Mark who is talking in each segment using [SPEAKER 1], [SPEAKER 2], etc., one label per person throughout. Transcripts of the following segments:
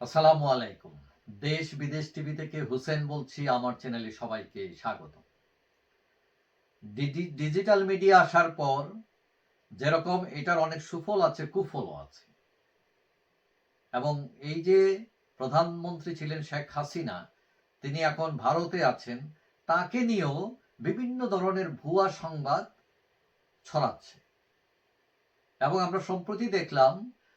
[SPEAKER 1] আসসালামু আলাইকুম। দেশ বিদেশ টিভি থেকে হুসেন বলছি, আমার চ্যানেলে সবাইকে স্বাগত। ডিজিটাল মিডিয়া আসার পর যেরকম এটার অনেক সুফল আছে, কুফলও আছে। এবং এই যে প্রধানমন্ত্রী ছিলেন শেখ হাসিনা, তিনি এখন ভারতে আছেন, তাকে নিয়েও বিভিন্ন ধরনের ভুয়া সংবাদ ছড়াচ্ছে। এবং আমরা সম্প্রতি দেখলাম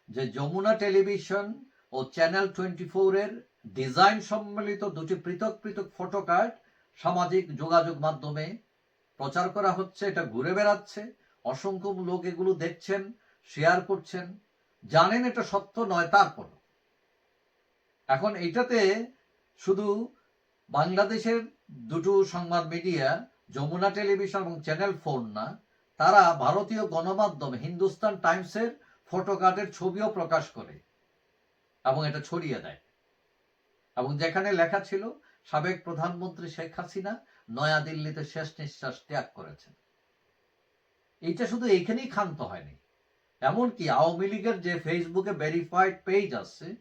[SPEAKER 1] যে যমুনা টেলিভিশন ও চ্যানেল টোয়েন্টি এর ডিজাইন সম্মিলিত দুটি পৃথক পৃথক ফটো কার্ড সামাজিক যোগাযোগ মাধ্যমে প্রচার করা হচ্ছে, এটা ঘুরে বেড়াচ্ছে। অসংখ্য লোক এগুলো দেখছেন শেয়ার করছেন। জানেন এটা সত্য নয়, তারপর। এখন এইটাতে শুধু বাংলাদেশের দুটো সংবাদ মিডিয়া, যমুনা টেলিভিশন এবং চ্যানেল ফোর না, তারা ভারতীয় গণমাধ্যম হিন্দুস্তান টাইমসের ফটো কার্ডের ছবিও প্রকাশ করে। এবং এটা ছড়িয়ে দেয়। এবং যেখানে লেখা ছিল, সাবেক প্রধানমন্ত্রী শেখ হাসিনা নয়াদিল্লিতে শেষ নিঃশ্বাস ত্যাগ করেছেন। এইটা শুধু এইখানেই ক্ষান্ত হয়নি। এমনকি আওয়ামী লীগের যে ফেসবুকে ভেরিফাইড পেজ আছে,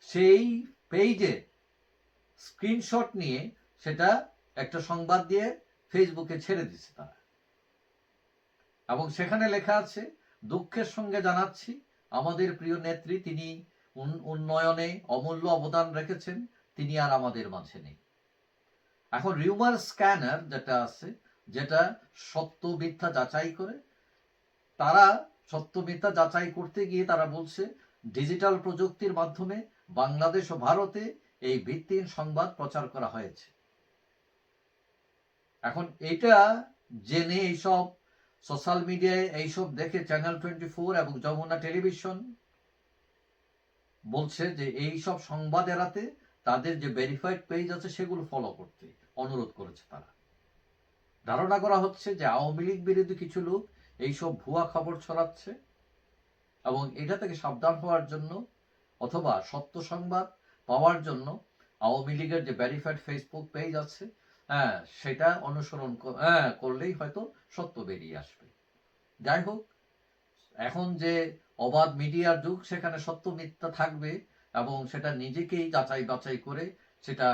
[SPEAKER 1] সেই পেজে স্ক্রিনশট নিয়ে সেটা একটা সংবাদ দিয়ে ফেসবুকে ছেড়ে দিচ্ছে তারা। এবং সেখানে লেখা আছে, দুঃখের সঙ্গে জানাচ্ছি, আমাদের প্রিয় নেত্রী, তিনি উন্নয়নে অমূল্য অবদান রেখেছেন তিনি আর আমাদের মাঝে নেই। এখন রিউমার স্ক্যানার যেটা আছে, যেটা সত্য মিথ্যা যাচাই করে, তারা সত্য মিথ্যা যাচাই করতে গিয়ে তারা বলছে, ডিজিটাল প্রযুক্তির মাধ্যমে বাংলাদেশ ও ভারতে এই ভিত্তিহীন সংবাদ প্রচার করা হয়েছে। এখন এটা জেনে এইসব সোশ্যাল মিডিয়ায় এইসব দেখে চ্যানেল টোয়েন্টি ফোর এবং যমুনা টেলিভিশন বলছে যে এই সব সংবাদ এড়াতে তাদের যে ভেরিফাইড পেজ আছে সেগুলো ফলো করতে অনুরোধ করেছে তারা। ধারণা করা হচ্ছে যে আওয়ামী লীগ বিরোধী কিছু লোক এইসব ভুয়া খবর ছড়াচ্ছে এবং এটা থেকে সাবধান হওয়ার জন্য অথবা সত্য সংবাদ পাওয়ার জন্য আওয়ামী লীগের যে ভেরিফাইড ফেসবুক পেজ আছে হ্যাঁ সেটা অনুসরণ হ্যাঁ করলেই হয়তো সত্য বেরিয়ে আসবে। যাই হোক, এখন যে অবাধ মিডিয়ার যুগ, সেখানে সত্য মিথ্যা থাকবে এবং সেটা নিজেকেই যাচাই বাছাই করে সেটা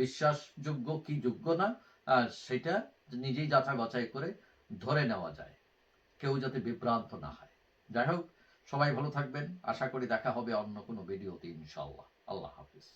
[SPEAKER 1] বিশ্বাসযোগ্য কি যোগ্য না সেটা নিজেই যাচাই বাছাই করে ধরে নেওয়া যায়। কেউ যাতে বিভ্রান্ত না হয়। যাই হোক, সবাই ভালো থাকবেন। আশা করি দেখা হবে অন্য কোনো ভিডিওতে ইনশাল্লাহ আল্লাহ হাফিজ।